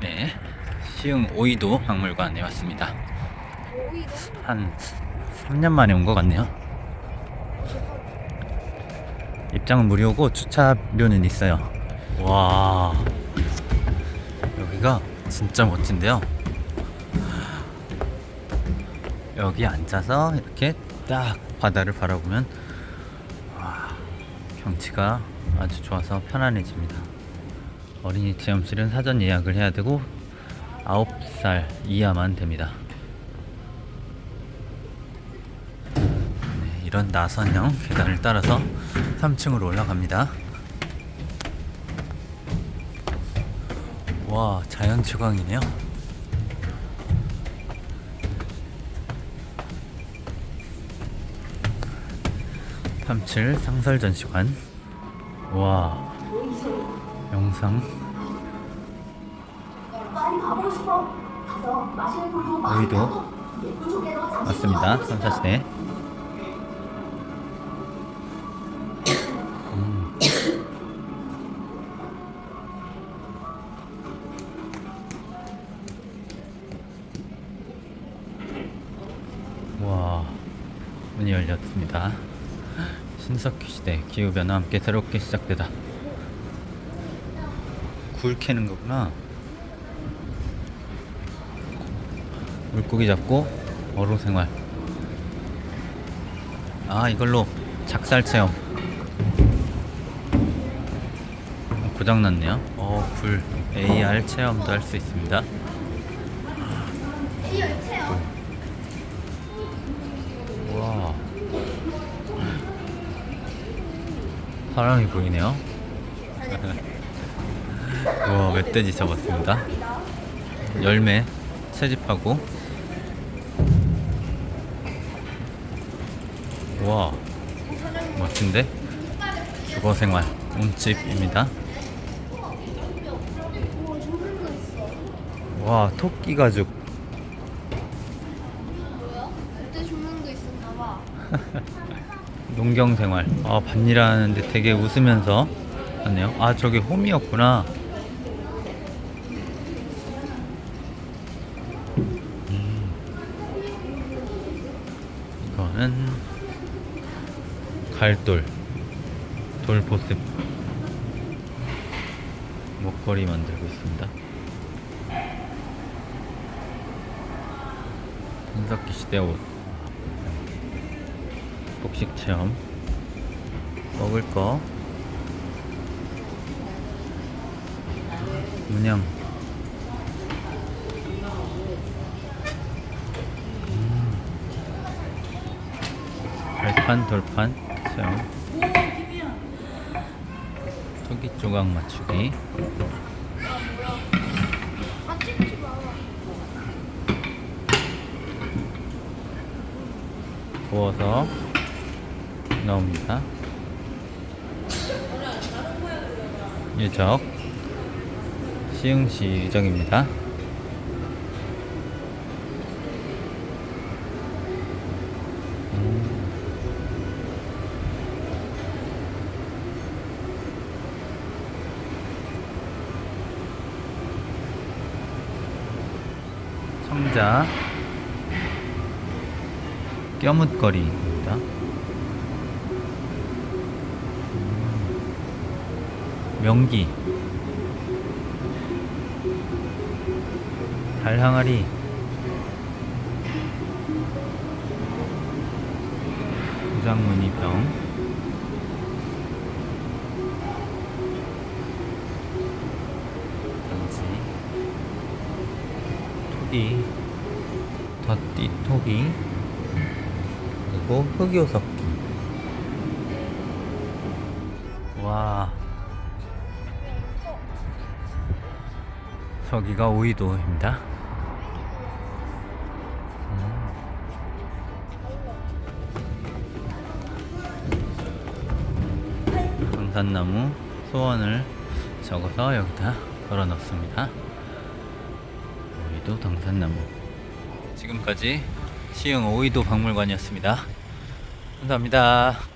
네, 시흥 오이도 박물관에 왔습니다. 한 3년 만에 온 것 같네요. 입장은 무료고 주차료는 있어요. 와, 여기가 진짜 멋진데요. 여기 앉아서 이렇게 딱 바다를 바라보면 와, 경치가 아주 좋아서 편안해집니다. 어린이 체험실은 사전 예약을 해야 되고 9살 이하만 됩니다. 네, 이런 나선형 계단을 따라서 3층으로 올라갑니다. 와, 자연 추광이네요. 삼칠 상설 전시관. 와, 영상 장식도 맞습니다. 선사시대. 음. 와, 문이 열렸습니다. 신석기 시대 기후변화 함께 새롭게 시작되다. 굴 캐는 거구나. 물고기 잡고 어로 생활. 아 이걸로 작살 체험. 어, 고장 났네요. 어, 불 AR 체험도 할 수 있습니다. 와. 사람이 보이네요. 우와, 멧돼지 잡았습니다. 열매 채집하고. 와, 멋진데? 주거 생활, 온집입니다. 우와 와, 토끼 가죽. 뭐야? 그때 조물도 있었나 봐 농경 생활. 아, 밭일하는데 되게 웃으면서 하네요. 아, 저게 홈이었구나. 이거는 갈돌. 돌 보습. 목걸이 만들고 있습니다. 한석기 시대 옷. 복식 체험 먹을 거 문양 음. 발판 돌판 체험 토기 조각 맞추기 구워서 나옵니다. 유적 시흥시 유적입니다. 음. 청자 껴묻거리입니다. 음. 명기 달항아리 부장문이병 토기 덧띠 토기 그리고 흑요석기. 와. 저기가 오이도입니다. 음. 강산나무 소원을 적어서 여기다 걸어놓습니다 오이도 당산나무. 지금까지 시흥 오이도 박물관이었습니다. 감사합니다